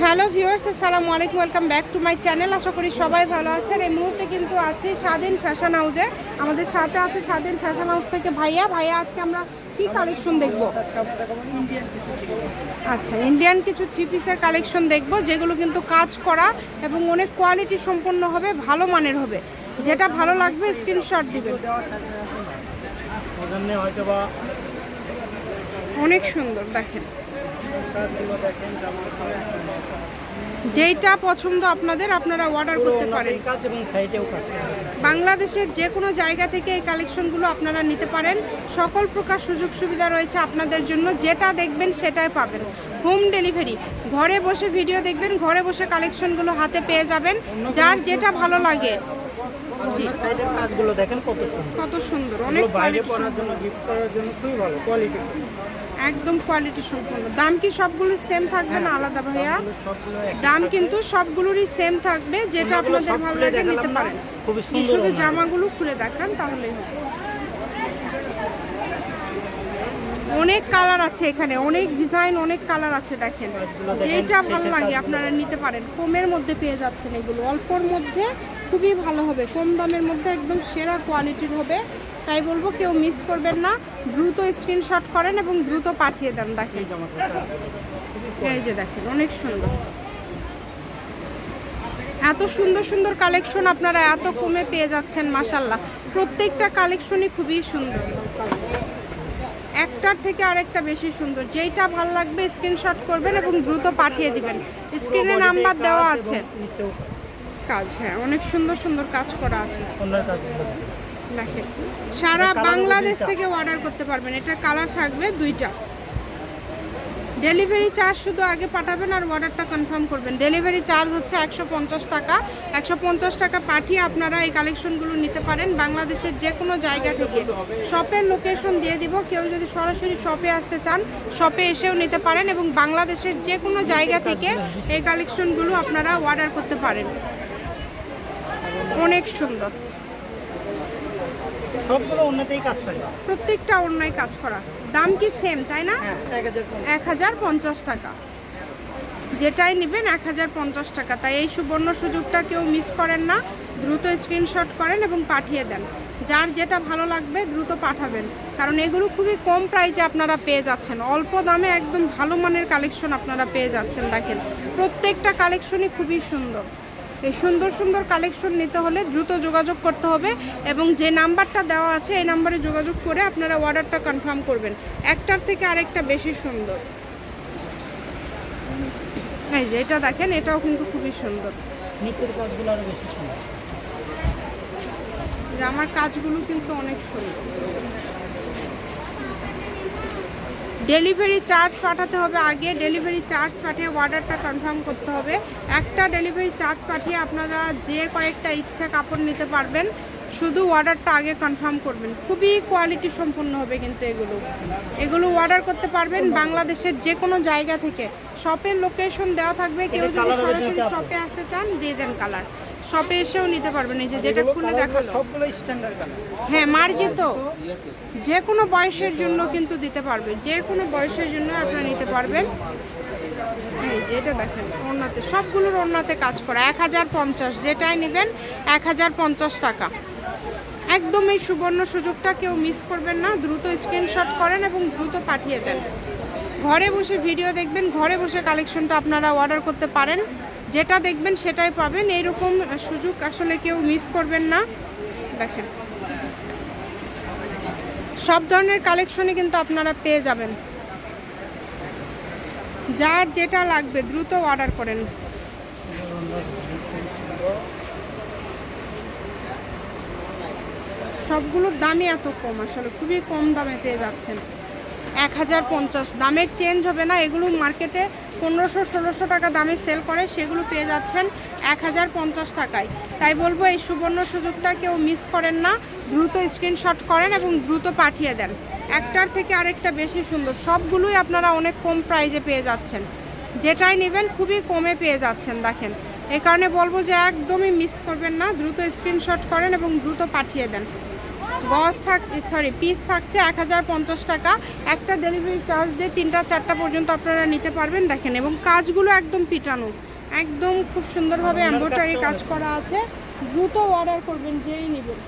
Hello viewers, আসসালামু আলাইকুম, welcome back to my channel. আশা করি সবাই ভালো আছেন। এই মুহূর্তে কিন্তু আছি স্বাধীন ফ্যাশন হাউসে আমাদের সাথে আছে স্বাধীন ফ্যাশন হাউস থেকে ভাইয়া। ভাইয়া, আজকে আমরা কি কালেকশন দেখব? আচ্ছা ইন্ডিয়ান কিছু থ্রি পিসের কালেকশন দেখব, যেগুলো কিন্তু কাজ করা এবং অনেক কোয়ালিটি সম্পন্ন হবে, ভালো মানের হবে। যেটা ভালো লাগবে স্ক্রিনশট দিবেন। ওজন্য হয়তো বা অনেক সুন্দর, দেখেন। যেইটা পছন্দ আপনাদের, আপনারা অর্ডার করতে পারেন। বাংলাদেশের যে কোনো জায়গা থেকে এই কালেকশনগুলো আপনারা নিতে পারেন। সকল প্রকার সুযোগ সুবিধা রয়েছে আপনাদের জন্য। যেটা দেখবেন সেটাই পাবেন। হোম ডেলিভারি ঘরে বসে ভিডিও দেখবেন, ঘরে বসে কালেকশনগুলো হাতে পেয়ে যাবেন। যার যেটা ভালো লাগে। অন্য সাইডের কাজগুলো দেখেন কত সুন্দর। কত সুন্দর অনেক বাইরে পরার জন্য গিফট করার জন্য খুবই ভালো কোয়ালিটি একদম কোয়ালিটি সম্পূর্ণ দাম কি সবগুলো সেম থাকবে না আলাদা ভাইয়া? দাম কিন্তু সবগুলোরই সেম থাকবে যেটা আপনাদের ভালো লাগে নিতে পারেন। সুন্দর শুধু জামাগুলো খুলে দেখান তাহলেই হবে। অনেক কালার আছে এখানে, অনেক ডিজাইন অনেক কালার আছে দেখেন। যেটা ভালো লাগে আপনারা নিতে পারেন। কমের মধ্যে পেয়ে যাচ্ছেন এগুলো। অল্পর মধ্যে খুবই ভালো হবে। কম দামের মধ্যে একদম সেরা কোয়ালিটির হবে। তাই বলব, কেউ মিস করবেন না। দ্রুত স্ক্রিনশট করেন এবং দ্রুত পাঠিয়ে দেন, দেখেন। এই যে দেখেন, অনেক সুন্দর। এত সুন্দর সুন্দর কালেকশন আপনারা এত কমে পেয়ে যাচ্ছেন মাসাল্লাহ প্রত্যেকটা কালেকশনই খুবই সুন্দর। একটার থেকে আরেকটা বেশি সুন্দর। যেইটা ভালো লাগবে স্ক্রিনশট করবেন এবং দ্রুত পাঠিয়ে দিবেন। স্ক্রিনে নাম্বার দেওয়া আছে। কাজ হ্যাঁ অনেক সুন্দর সুন্দর কাজ করা আছে। দেখেন। সারা বাংলাদেশ থেকে অর্ডার করতে পারবেন। এটার কালার থাকবে দুইটা। ডেলিভারি চার্জ শুধু আগে পাঠাবেন আর অর্ডারটা কনফার্ম করবেন। ডেলিভারি চার্জ হচ্ছে একশো পঞ্চাশ টাকা। একশো পঞ্চাশ টাকা পাঠিয়ে আপনারা এই কালেকশনগুলো নিতে পারেন বাংলাদেশের যে কোনো জায়গা থেকে। শপের লোকেশন দিয়ে দিব। কেউ যদি সরাসরি শপে আসতে চান শপে এসেও নিতে পারেন এবং বাংলাদেশের যে কোনো জায়গা থেকে এই কালেকশনগুলো আপনারা অর্ডার করতে পারেন। অনেক সুন্দর। সবগুলো অন্যতেই কাজ থাকে প্রত্যেকটা অন্যায় কাজ করা। দাম কি সেম তাই না? হ্যাঁ এক হাজার পঞ্চাশ। টাকা। যেটাই নেবেন এক হাজার পঞ্চাশ টাকা। তাই এই সুবর্ণ সুযোগটা কেউ মিস করেন না। দ্রুত স্ক্রিনশট করেন এবং পাঠিয়ে দেন। যার যেটা ভালো লাগবে দ্রুত পাঠাবেন। কারণ এগুলো খুবই কম প্রাইসে আপনারা পেয়ে যাচ্ছেন। অল্প দামে একদম ভালো মানের কালেকশন আপনারা পেয়ে যাচ্ছেন দেখেন। প্রত্যেকটা কালেকশনই খুবই সুন্দর। সুন্দর সুন্দর কালেকশন নিতে হলে দ্রুত যোগাযোগ করতে হবে এবং যে নাম্বারটা দেওয়া আছে এই নাম্বারে যোগাযোগ করে আপনারা অর্ডারটা কনফার্ম করবেন। একটার থেকে আরেকটা বেশি সুন্দর। এই যে এটা দেখেন এটাও কিন্তু খুবই সুন্দর। নিচের কাজগুলো বেশি সুন্দর। আমার কাজগুলো কিন্তু অনেক সুন্দর। ডেলিভারি চার্জ পাঠাতে হবে আগে ডেলিভারি চার্জ পাঠিয়ে অর্ডারটা কনফার্ম করতে হবে। একটা ডেলিভারি চার্জ পাঠিয়ে আপনারা যে কয়েকটা ইচ্ছা কাপড় নিতে পারবেন শুধু অর্ডারটা আগে কনফার্ম করবেন। খুবই কোয়ালিটি সম্পন্ন হবে কিন্তু এগুলো। এগুলো অর্ডার করতে পারবেন বাংলাদেশের যে কোনো জায়গা থেকে। শপের লোকেশন দেওয়া থাকবে কেউ যদি সরাসরি শপে আসতে চান দিয়ে দেন কালার শপে এসেও নিতে পারবেন এই যে যেটা খুলে দেখাল। সবগুলো স্ট্যান্ডার্ড হ্যাঁ মার্জিত। যে কোনো বয়সের জন্য কিন্তু দিতে পারবে যে কোনো বয়সের জন্য আপনারা নিতে পারবেন। এই যে এটা দেখেন ওড়নাতে সবগুলোর ওড়নাতে কাজ করা। এক হাজার পঞ্চাশ যেটাই নেবেন এক হাজার পঞ্চাশ টাকা। একদম এই সুবর্ণ সুযোগটা কেউ মিস করবেন না। দ্রুত স্ক্রিনশট করেন এবং দ্রুত পাঠিয়ে দেন। ঘরে বসে ভিডিও দেখবেন ঘরে বসে কালেকশনটা আপনারা অর্ডার করতে পারেন। যেটা দেখবেন সেটাই পাবেন। এইরকম সুযোগ আসলে কেউ মিস করবেন না। দেখেন। সব ধরনের কালেকশনই কিন্তু আপনারা পেয়ে যাবেন। যার যেটা লাগবে দ্রুত অর্ডার করেন। সবগুলোর দামই এত কম, আসলে খুবই কম দামে পেয়ে যাচ্ছেন। এক হাজার পঞ্চাশ। দামের চেঞ্জ হবে না, এগুলো মার্কেটে পনেরোশো, ষোলোশো টাকা দামে সেল করে, সেগুলো পেয়ে যাচ্ছেন এক হাজার পঞ্চাশ টাকায়। তাই বলব, এই সুবর্ণ সুযোগটা কেউ মিস করেন না, দ্রুত স্ক্রিনশট করেন এবং দ্রুত পাঠিয়ে দেন। একটার থেকে আরেকটা বেশি সুন্দর, সবগুলোই আপনারা অনেক কম প্রাইজে পেয়ে যাচ্ছেন। যেটাই নেবেন, খুবই কমে পেয়ে যাচ্ছেন, দেখেন। এই কারণে বলব যে একদমই মিস করবেন না, দ্রুত স্ক্রিনশট করেন এবং দ্রুত পাঠিয়ে দেন। গজ থাক সরি পিস থাকছে এক হাজার পঞ্চাশ টাকা। একটা ডেলিভারি চার্জ দিয়ে তিনটা চারটা পর্যন্ত আপনারা নিতে পারবেন দেখেন। এবং কাজগুলো একদম পিটানো। একদম খুব সুন্দরভাবে এম্ব্রয়ডারি কাজ করা আছে। দ্রুত অর্ডার করবেন যেই নেবেন।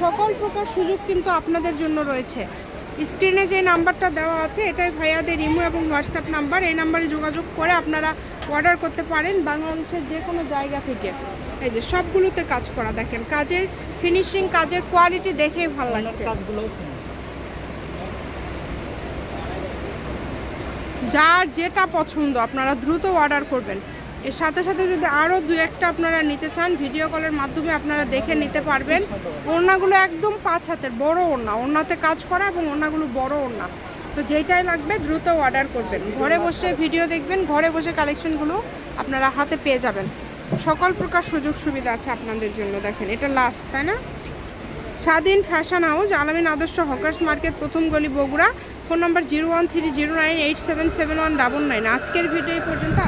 সকল প্রকার সুযোগ কিন্তু আপনাদের জন্য রয়েছে। স্ক্রিনে যে নাম্বারটা দেওয়া আছে এটাই ভাইয়াদের ইমো এবং হোয়াটসঅ্যাপ নাম্বার এই নাম্বারে যোগাযোগ করে আপনারা অর্ডার করতে পারেন বাংলাদেশের যে কোনো জায়গা থেকে। এই যে সবগুলোতে কাজ করা দেখেন কাজের ফিনিশিং কাজের কোয়ালিটি দেখেই ভালো লাগছে। যার যেটা পছন্দ আপনারা দ্রুত অর্ডার করবেন। এর সাথে সাথে যদি আরও দু একটা আপনারা নিতে চান ভিডিও কলের মাধ্যমে আপনারা দেখে নিতে পারবেন। ওড়নাগুলো একদম পাঁচ হাতের বড় ওড়না। ওড়নাতে কাজ করা এবং ওড়নাগুলো বড় ওড়না। তো যেটাই লাগবে দ্রুত অর্ডার করবেন। ঘরে বসে ভিডিও দেখবেন, ঘরে বসে কালেকশনগুলো আপনারা হাতে পেয়ে যাবেন। সকল প্রকার সুযোগ সুবিধা আছে আপনাদের জন্য, দেখেন, এটা লাস্ট তাই না? স্বাধীন ফ্যাশন হাউস আলামিন আদর্শ হকার্স মার্কেট, প্রথম গলি Bogura. Phone number zero one three zero nine eight seven seven one double nine আজকের ভিডিও এই পর্যন্ত